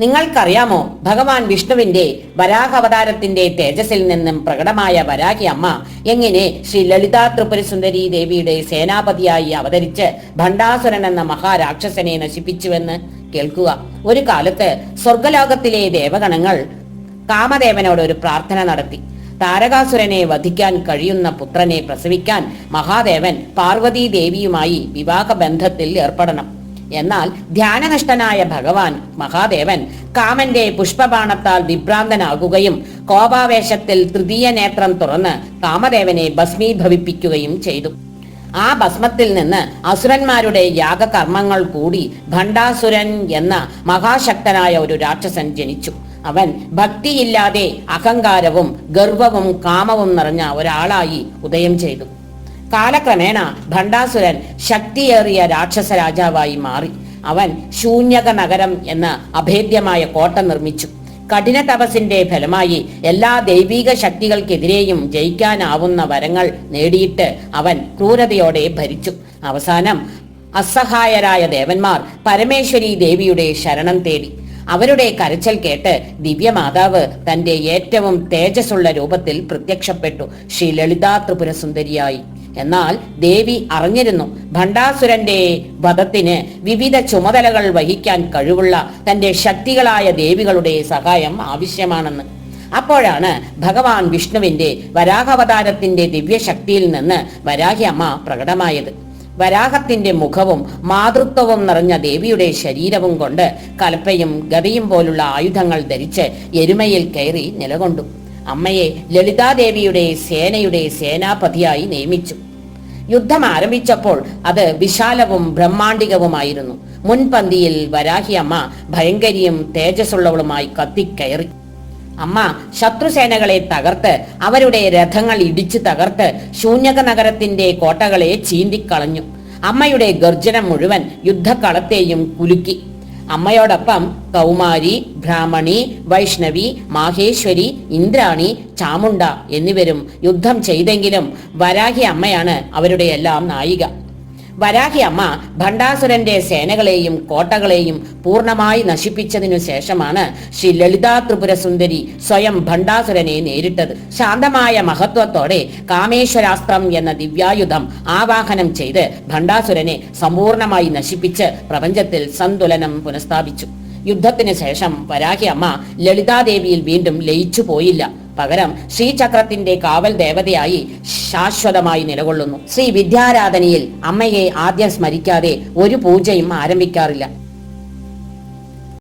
നിങ്ങൾക്കറിയാമോ ഭഗവാൻ വിഷ്ണുവിന്റെ വരാഹാവതാരത്തിന്റെ തേജസ്സിൽ നിന്നും പ്രകടമായ വരാഹി അമ്മ എങ്ങനെ ശ്രീ ലളിതാ ത്രിപുരസുന്ദരി ദേവിയുടെ സേനാപതിയായി അവതരിച്ച് ഭണ്ഡാസുരൻ എന്ന മഹാരാക്ഷസനെ നശിപ്പിച്ചുവെന്ന് കേൾക്കുക. ഒരു കാലത്ത് സ്വർഗലോകത്തിലെ ദേവഗണങ്ങൾ കാമദേവനോട് ഒരു പ്രാർത്ഥന നടത്തി. താരകാസുരനെ വധിക്കാൻ കഴിയുന്ന പുത്രനെ പ്രസവിക്കാൻ മഹാദേവൻ പാർവതീ ദേവിയുമായി വിവാഹബന്ധത്തിൽ ഏർപ്പെടണം. എന്നാൽ ധ്യാനനിഷ്ഠനായ ഭഗവാൻ മഹാദേവൻ കാമന്റെ പുഷ്പബാണത്താൽ വിഭ്രാന്തനാകുകയും കോപാവേശത്തിൽ തൃതീയ നേത്രം തുറന്ന് കാമദേവനെ ഭസ്മീഭവിപ്പിക്കുകയും ചെയ്തു. ആ ഭസ്മത്തിൽ നിന്ന് അസുരന്മാരുടെ യാഗകർമ്മങ്ങൾ കൂടി ഭണ്ഡാസുരൻ എന്ന മഹാശക്തനായ ഒരു രാക്ഷസൻ ജനിച്ചു. അവൻ ഭക്തിയില്ലാതെ അഹങ്കാരവും ഗർവവും കാമവും നിറഞ്ഞ ഒരാളായി ഉദയം ചെയ്തു. കാലക്രമേണ ഭണ്ഡാസുരൻ ശക്തിയേറിയ രാക്ഷസ രാജാവായി മാറി. അവൻ ശൂന്യക നഗരം എന്ന അഭേദ്യമായ കോട്ട നിർമ്മിച്ചു. കഠിന തപസിന്റെ ഫലമായി എല്ലാ ദൈവീക ശക്തികൾക്കെതിരെയും ജയിക്കാനാവുന്ന വരങ്ങൾ നേടിയിട്ട് അവൻ ക്രൂരതയോടെ ഭരിച്ചു. അവസാനം അസഹായരായ ദേവന്മാർ പരമേശ്വരി ദേവിയുടെ ശരണം തേടി. അവരുടെ കരച്ചൽ കേട്ട് ദിവ്യമാതാവ് തന്റെ ഏറ്റവും തേജസ്സുള്ള രൂപത്തിൽ പ്രത്യക്ഷപ്പെട്ടു. ശ്രീ ലളിതാ ത്രിപുര സുന്ദരിയായി എന്നാൽ ദേവി അറിഞ്ഞിരുന്നു ഭണ്ഡാസുരന്റെ വധത്തിന് വിവിധ ചുമതലകൾ വഹിക്കാൻ കഴിവുള്ള തന്റെ ശക്തികളായ ദേവികളുടെ സഹായം ആവശ്യമാണെന്ന്. അപ്പോഴാണ് ഭഗവാൻ വിഷ്ണുവിന്റെ വരാഹാവതാരത്തിന്റെ ദിവ്യശക്തിയിൽ നിന്ന് വരാഹി അമ്മ പ്രകടമായത്. വരാഹത്തിന്റെ മുഖവും മാതൃത്വവും നിറഞ്ഞ ദേവിയുടെ ശരീരവും കൊണ്ട് കലപ്പയും ഗതയും പോലുള്ള ആയുധങ്ങൾ ധരിച്ച് എരുമയിൽ കയറി നിലകൊണ്ടു. അമ്മയെ ലളിതാദേവിയുടെ സേനയുടെ സേനാപതിയായി നിയമിച്ചു. യുദ്ധം ആരംഭിച്ചപ്പോൾ അത് വിശാലവും ബ്രഹ്മാണ്ഡികവുമായിരുന്നു മുൻപന്തിയിൽ വരാഹി അമ്മ ഭയങ്കരിയും തേജസ്സുള്ളവളുമായി കത്തിക്കയറി. അമ്മ ശത്രുസേനകളെ തകർത്ത് അവരുടെ രഥങ്ങൾ ഇടിച്ചു തകർത്ത് ശൂന്യക നഗരത്തിന്റെ കോട്ടകളെ ചീന്തിക്കളഞ്ഞു. അമ്മയുടെ ഗർജനം മുഴുവൻ യുദ്ധക്കളത്തെയും കുലുക്കി. അമ്മയോടൊപ്പം കൗമാരി ബ്രാഹ്മണി വൈഷ്ണവി മാഹേശ്വരി ഇന്ദ്രാണി ചാമുണ്ട എന്നിവരും യുദ്ധം ചെയ്തെങ്കിലും വരാഹി അമ്മയാണ് അവരുടെ എല്ലാം നായിക. വരാഹി അമ്മ ഭണ്ഡാസുരന്റെ സേനകളെയും കോട്ടകളെയും പൂർണമായി നശിപ്പിച്ചതിനു ശേഷമാണ് ശ്രീ ലളിതാ ത്രിപുര സുന്ദരി സ്വയം ഭണ്ഡാസുരനെ നേരിട്ടത്. ശാന്തമായ മഹത്വത്തോടെ കാമേശ്വരാസ്ത്രം എന്ന ദിവ്യായുധം ആവാഹനം ചെയ്ത് ഭണ്ഡാസുരനെ സമ്പൂർണമായി നശിപ്പിച്ച് പ്രപഞ്ചത്തിൽ സന്തുലനം പുനഃസ്ഥാപിച്ചു. യുദ്ധത്തിന് ശേഷം വരാഹി അമ്മ ലളിതാദേവിയിൽ വീണ്ടും ലയിച്ചു പോയില്ല പകരം ശ്രീചക്രത്തിന്റെ കാവൽ ദേവതയായി ശാശ്വതമായി നിലകൊള്ളുന്നു. ശ്രീ വിദ്യാരാധനയിൽ അമ്മയെ ആദ്യം സ്മരിക്കാതെ ഒരു പൂജയും ആരംഭിക്കാറില്ല.